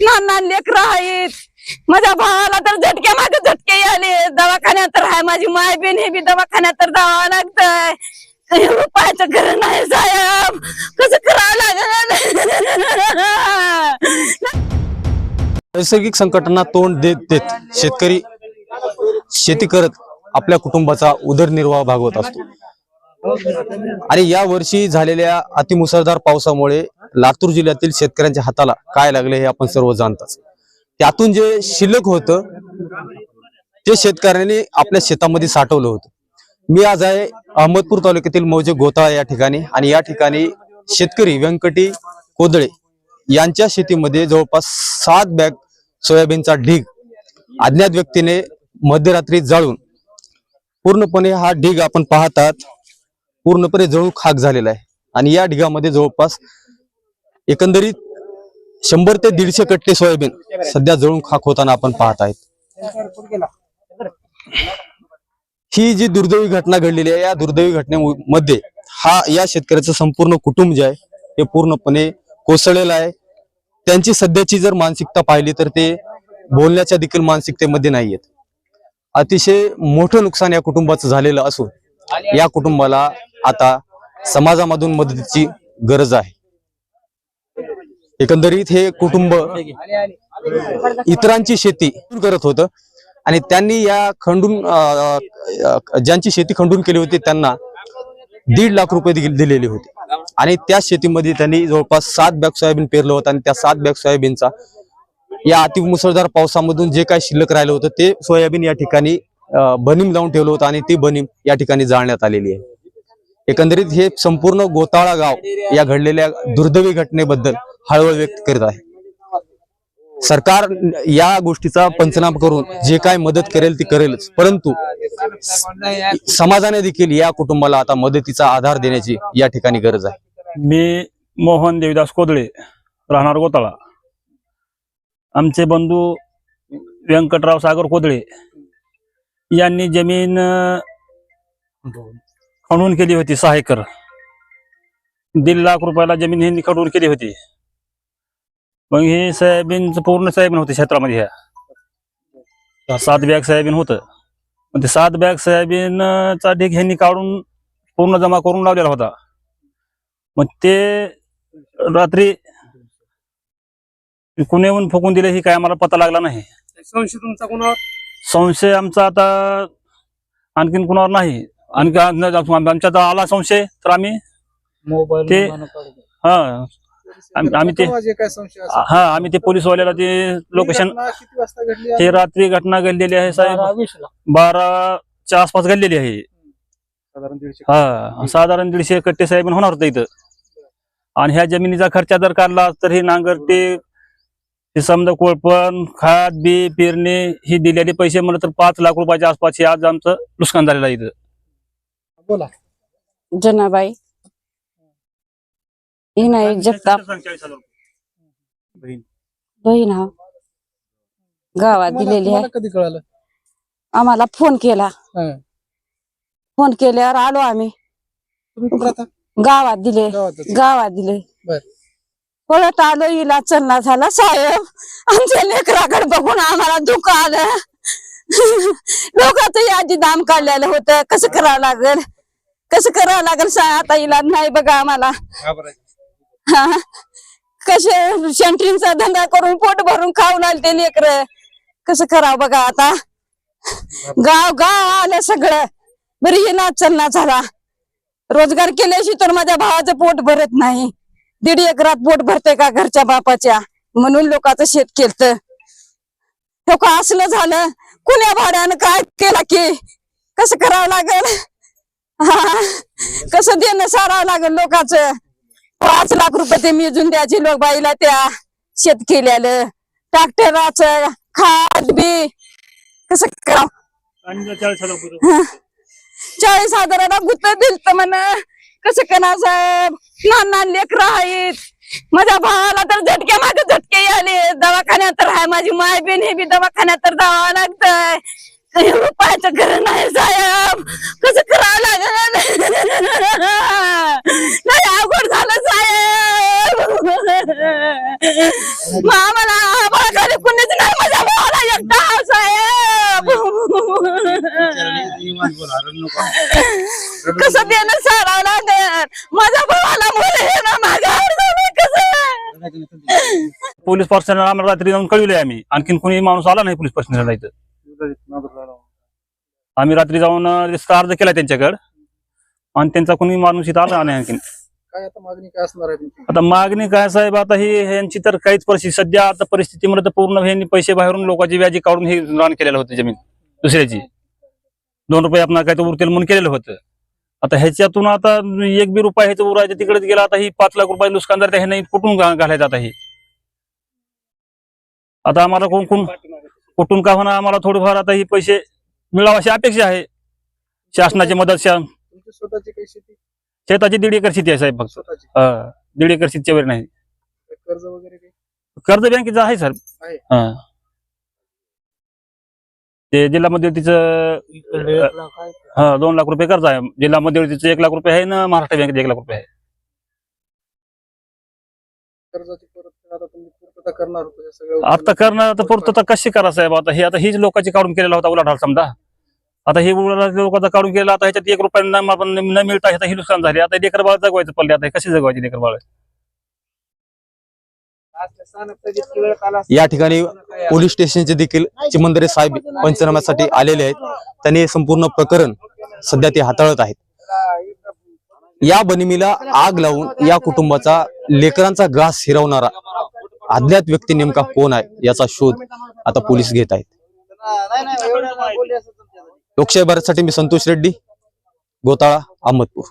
लहान लहान लेकर आहेत. माझ्या भावाला तर झटके माझे झटके आले दवाखान्यात तर आहे माझी माय बहीण हे बी दवाखान्यात तर जावं लागतंय. काही रुपयाचं घर नाही साहेब. कसं करावं लागेल? नैसर्गिक संकटांना तोंड देत देत शेतकरी शेती करत आपल्या कुटुंबाचा उदरनिर्वाह भागवत असतो. आणि या वर्षी झालेल्या अतिमुसळधार पावसामुळे लातूर जिल्ह्यातील शेतकऱ्यांच्या हाताला काय लागले हे आपण सर्व जाणताच. त्यातून जे शिल्लक होतं ते शेतकऱ्यांनी आपल्या शेतामध्ये साठवलं होतं. मी आज आहे अहमदपूर तालुक्यातील मौजे गोताळा या ठिकाणी आणि या ठिकाणी शेतकरी व्यंकटी कोदळे यांच्या शेतीमध्ये जवळपास सात बॅग सोयाबीनचा ढीग अज्ञात व्यक्तीने मध्यरात्री जाळून पूर्णपणे हा ढीग आपण पाहतात पूर्णपणे जळून खाक झालेला आहे. आणि या ढिगामध्ये जवळपास एकंदरीत शंभर ते दीडशे कट्टे सोयाबीन सध्या जळून खाक होताना आपण पाहत आहेत. ही जी दुर्दैवी घटना घडलेली आहे या दुर्दैवी घटनेमध्ये हा या शेतकऱ्याचं संपूर्ण कुटुंब जे आहे हे पूर्णपणे कोसळलेलं आहे. त्यांची सध्याची जर मानसिकता पाहिली तर ते बोलण्याच्या देखील मानसिकतेमध्ये नाहीयेत. अतिशय मोठं नुकसान या कुटुंबाचं झालेलं असून या कुटुंबाला आता समाजामधून मदतीची गरज आहे. एकंदरीत हे कुटुंब इतरांची शेती करत होतं. आणि त्यांनी या खंडून ज्यांची शेती खंडून केली होती त्यांना दीड लाख रुपये दिलेली दिलेले होते. आणि त्या शेतीमध्ये त्यांनी जवळपास सात बॅग सोयाबीन पेरलं होतं आणि त्या सात बॅग सोयाबीनचा या अति मुसळधार पावसामधून जे काही शिल्लक राहिलं होतं ते सोयाबीन या ठिकाणी बनीम लावून ठेवलं होतं आणि ती बनीम या ठिकाणी जाळण्यात आलेली आहे. एकंदरीत हे संपूर्ण गोताळा गाव या घडलेल्या दुर्दैवी घटनेबद्दल हळहळ व्यक्त करीत आहे. सरकार या गोष्टीचा पंचनामा करून जे काय मदत करेल ती करेलच. परंतु समाजाने देखील या कुटुंबाला आता मदतीचा आधार देण्याची या ठिकाणी गरज आहे. मी मोहन देवीदास कोदळे राहणार गोताळा. आमचे बंधू व्यंकटराव सागर कोदळे यांनी जमीन खणून केली होती सहा एकर. दीड लाख रुपयाला जमीन यांनी खडून केली होती. मग हे सोयाबीन पूर्ण सोयाबीन होते क्षेत्रामध्ये ह्या. सात बॅग सोयाबीन होतं. मग ते सात बॅग सोयाबीनचा ढीग ह्यांनी काढून पूर्ण जमा करून लावलेला होता. मग ते रात्री कुणी येऊन फुकून दिले ही काय आम्हाला पता लागला नाही. संशय तुमचा कोणावर? संशय आमचा आता आणखीन कुणावर नाही. आणखी आमच्या आला संशय तर आम्ही मोबाईल ते- हा. आम्ही ते जे काय संशय असेल. हा आम्ही ते पोलीसवाल्याला ते लोकेशन ही घटना किती वाजता घडली आहे? हे रात्री घटना घडलेली आहे साहेब. बाराच्या आसपास घडलेली आहे. साधारण दीडशे हा साधारण दीडशे कट्टे साहेब होणार होतं इथं. आणि ह्या जमिनीचा खर्च जर काढला तर हे नांगरटे हे समजा कोळपण खात बी पेरणे ही दिलेले पैसे म्हणलं तर पाच लाख रुपयाच्या आसपास हे आज आमचं नुकसान झालेलं आहे इथं. बोला. जनाबाई विनायक जगताप. बहीण. हा. गावात दिलेली तुम्हाला आहे. कधी कळालं? आम्हाला फोन केला. हा. फोन केल्यावर आलो आम्ही. तुम्ही कुठं राहता? गावात दिले. गावातच. गावात दिले. बर. पळत आलो इला चलना झाला. साहेब आमच्या लेकराकडे बघून आम्हाला दुःख आलं. लोकांचं यादी दाम काढलेलं होतं. कसं करावं लागेल? कसं करावं लागेल? सा आता इलाज नाही बघा आम्हाला. कसे सेंटरिंगचा धंदा करून पोट भरून खाऊन आले ते लेकर. कसं करावं बघा आता. गाव गाव आलं सगळं. बरी हे नाच चलना झाला रोजगार केल्याशी तर माझ्या भावाचं पोट भरत नाही. दीड एकरात पोट भरते का घरच्या बापाच्या? म्हणून लोकांचं शेत केलत. हो का असलं झालं. कुण्या भाड्यानं काय केलं की? कसं करावं लागेल? हा कसं देणं सारावं लागेल लोकांचं? पाच लाख रुपये ते मिजून द्यायचे लोक बाईला त्या शेत केल्यालं ट्रॅक्टराचं खाद बी कसं करावं? चाळीस हजाराला गुत्त दिलत म्हण. कसं करणार साहेब? लहान लहान लेकर आहेत. माझ्या भावाला तर झटके मागे झटके आले दवाखान्यात तर आहे माझी माय बहीण हे बी दवाखान्यात तर जावं लागतंय. रुपयाचं घर नाही साहेब कसं करावं लागेल आम्हाला घरी कुणीच नाही माझ्या भावाला एकटा आहे, कसं देणं सारावं लागेल? माझ्या भावाला मुलं ना कसं पोलीस पर्सनला आम्हाला रात्री जाऊन कळविले आम्ही. आणखीन कोणी माणूस आला नाही पोलीस पर्सनला इथं. आम्ही रात्री जाऊन अं, रजिस्टर अर्ज केला त्यांच्याकडे. आणि त्यांचा कोणी माणूस इथं आला नाही आणखीन. काय आता मागणी काय असणार आहे तुमची? आता मागणी काय साहेब आता ही ह्यांची तर काहीच परिस्थिती सध्या आता परिस्थितीमध्ये तर पूर्ण ह्यांनी पैसे बाहेरून लोकांची व्याजी काढून हे रान केलेलं होतं जमीन दुसऱ्याची. दोन रुपये आपण काय तर उरतील म्हणून केलेलं होतं. आता ह्याच्यातून आता एक बी रुपया ह्याचं उरायचं तिकडेच गेला आता ही पाच लाख रुपये नुकसानदार त्या ह्यांनी कुठून घा- घालायचं आता ही? आता आम्हाला कोण कोण कुठून का होणार? आम्हाला थोडंफार आता ही पैसे मिळावं अशी अपेक्षा आहे. शासनाची मदत शा- तुमची स्वतःची काही शेती शेताची दीड एकर शेती आहे साहेब फक्त. स्वतःची हा, दीड एकर शेतीच्या वर नाही कर्ज वगैरे काही? कर्ज बँकेचं आहे सर आहे. हा. ते जिल्हा मध्यवर्तीचं हा दोन लाख रुपये कर्ज आहे. जिल्हा मध्यवर्तीचं एक लाख रुपये आहे ना महाराष्ट्र बँकेचं एक लाख रुपये आहे. कर्जाची आता तुम्ही पूर्तता करणार होतो या सगळ्या आता करणार आता पुरतं कशी करा साहेब? आता हे आता हीच लोकांची काढून केलेला होता उलाढाल समजा. आता हे लोकांचा काढून केला आता ह्याच्यात एक रुपया न मिळता ह्याचं हे नुकसान झाले. आता लेकर बाळ जगवायचं पडले आता कसे कशी जगवायची लेकर बाळ? या ठिकाणी पोलीस स्टेशनचे देखील चिमंदरे साहेब पंचनाम्यासाठी आलेले आहेत. त्यांनी हे संपूर्ण प्रकरण सध्या ते हाताळत आहेत. या बनिमीला आग लावून या कुटुंबाचा लेकरांचा घास हिरवणारा अज्ञात व्यक्ती नेमका कोण आहे याचा शोध आता पोलीस घेत आहेत. लोकशाही भारतसाठी मी संतोष रेड्डी गोताळा अहमदपूर.